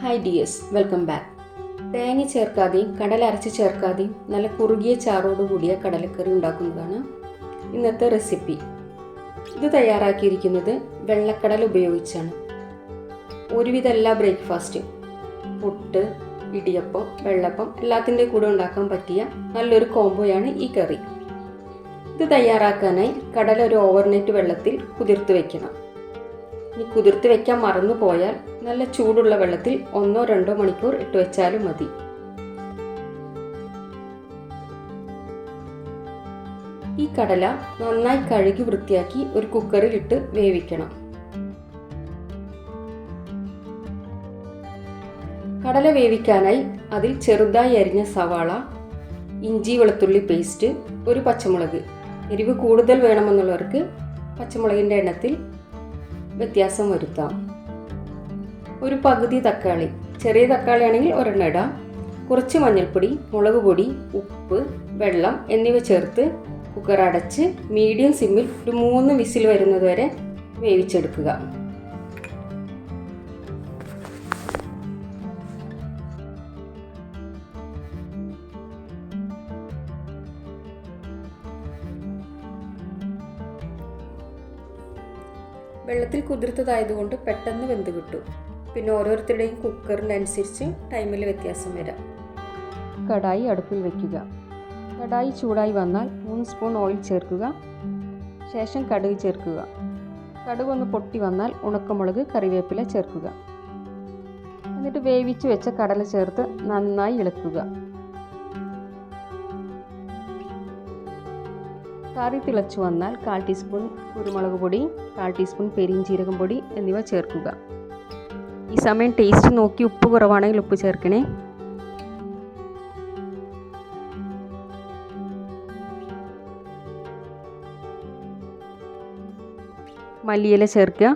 Hi dears welcome back തേങ്ങ ചേർക്കാതെയും കടല അരച്ച് ചേർക്കാതെയും നല്ല കുറുകിയ ചാറോട് കൂടിയ കടലക്കറി ഉണ്ടാക്കുന്നതാണ് ഇന്നത്തെ റെസിപ്പി ഇത് തയ്യാറാക്കിയിരിക്കുന്നത് വെള്ളക്കടല ഉപയോഗിച്ചാണ്. ഒരുവിധ ബ്രേക്ക്ഫാസ്റ്റും പുട്ട് ഇടിയപ്പം വെള്ളപ്പം എല്ലാത്തിന്റെ കൂടെ ഉണ്ടാക്കാൻ പറ്റിയ നല്ലൊരു കോംബോയാണ് ഈ കറി. ഇത് തയ്യാറാക്കാനായി കടല ഒരു ഓവർനൈറ്റ് വെള്ളത്തിൽ കുതിർത്ത് വെക്കണം. ഇനി കുതിർത്ത് വെക്കാൻ മറന്നു പോയാൽ നല്ല ചൂടുള്ള വെള്ളത്തിൽ ഒന്നോ രണ്ടോ മണിക്കൂർ ഇട്ട് വെച്ചാലും മതി. ഈ കടല നന്നായി കഴുകി വൃത്തിയാക്കി ഒരു കുക്കറിൽ ഇട്ട് വേവിക്കണം. കടല വേവിക്കാനായി അതിൽ ചെറുതായി അരിഞ്ഞ സവാള ഇഞ്ചി വെളുത്തുള്ളി പേസ്റ്റ് ഒരു പച്ചമുളക്. എരിവ് കൂടുതൽ വേണമെന്നുള്ളവർക്ക് പച്ചമുളകിന്റെ എണ്ണത്തിൽ വ്യത്യാസം വരുത്താം. ഒരു പകുതി തക്കാളി ചെറിയ തക്കാളി ആണെങ്കിൽ ഒരെണ്ണം ഇടാം കുറച്ച് മഞ്ഞൾപ്പൊടി മുളക് പൊടി ഉപ്പ് വെള്ളം എന്നിവ ചേർത്ത് കുക്കർ അടച്ച് മീഡിയം സിമ്മിൽ ഒരു മൂന്ന് വിസിൽ വരുന്നത് വരെ വേവിച്ചെടുക്കുക. വെള്ളത്തിൽ കുതിർത്തതായതുകൊണ്ട് പെട്ടെന്ന് വെന്ത് കിട്ടും. പിന്നെ ഓരോരുത്തരുടെയും കുക്കറിനനുസരിച്ച് ടൈമിൽ വ്യത്യാസം വരാം. കടായി അടുപ്പിൽ വയ്ക്കുക കടായി ചൂടായി വന്നാൽ മൂന്ന് സ്പൂൺ ഓയിൽ ചേർക്കുക. ശേഷം കടുക് ചേർക്കുക. കടുക് ഒന്ന് പൊട്ടി വന്നാൽ ഉണക്കമുളക് കറിവേപ്പില ചേർക്കുക. എന്നിട്ട് വേവിച്ച് വെച്ച കടല ചേർത്ത് നന്നായി ഇളക്കുക. കറി തിളച്ചു വന്നാൽ കാൽ ടീസ്പൂൺ കുരുമുളക് പൊടി കാൽ ടീസ്പൂൺ പെരിഞ്ചീരകം പൊടി എന്നിവ ചേർക്കുക. ഈ സമയം ടേസ്റ്റ് നോക്കി ഉപ്പ് കുറവാണെങ്കിൽ ഉപ്പ് ചേർക്കണേ. മല്ലിയില ചേർക്കുക.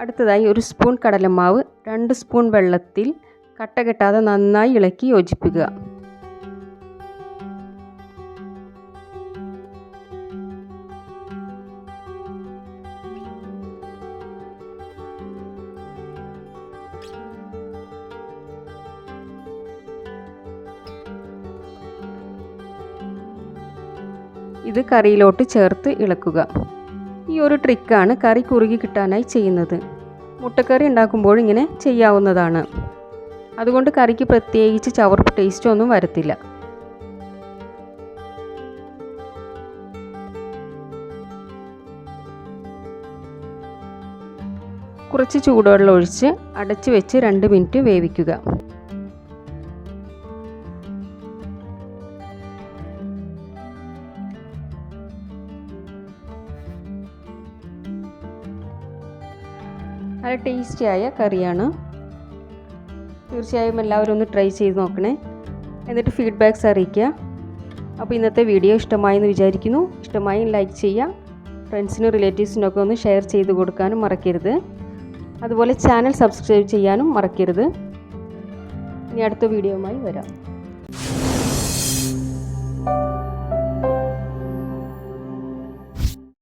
അടുത്തതായി ഒരു സ്പൂൺ കടലമാവ് രണ്ട് സ്പൂൺ വെള്ളത്തിൽ കട്ട കെട്ടാതെ നന്നായി ഇളക്കി യോജിപ്പിക്കുക. ഇത് കറിയിലോട്ട് ചേർത്ത് ഇളക്കുക. ഈ ഒരു ട്രിക്കാണ് കറി കുറുകി കിട്ടാനായി ചെയ്യുന്നത്. മുട്ടക്കറി ഉണ്ടാക്കുമ്പോൾ ഇങ്ങനെ ചെയ്യാവുന്നതാണ്. അതുകൊണ്ട് കറിക്ക് പ്രത്യേകിച്ച് ചവർപ്പ് ടേസ്റ്റ് ഒന്നും വരത്തില്ല. കുറച്ച് ചൂടുവെള്ളം ഒഴിച്ച് അടച്ചു വെച്ച് രണ്ട് മിനിറ്റ് വേവിക്കുക. നല്ല ടേസ്റ്റിയായ കറിയാണ്. തീർച്ചയായും എല്ലാവരും ഒന്ന് ട്രൈ ചെയ്ത് നോക്കണേ. എന്നിട്ട് ഫീഡ്ബാക്ക്സ് അറിയിക്കുക. അപ്പോൾ ഇന്നത്തെ വീഡിയോ ഇഷ്ടമായെന്ന് വിചാരിക്കുന്നു. ഇഷ്ടമായി ലൈക്ക് ചെയ്യുക. ഫ്രണ്ട്സിനും റിലേറ്റീവ്സിനൊക്കെ ഒന്ന് ഷെയർ ചെയ്ത് കൊടുക്കാനും മറക്കരുത്. അതുപോലെ ചാനൽ സബ്സ്ക്രൈബ് ചെയ്യാനും മറക്കരുത്. ഇനി അടുത്ത വീഡിയോയുമായി വരാം.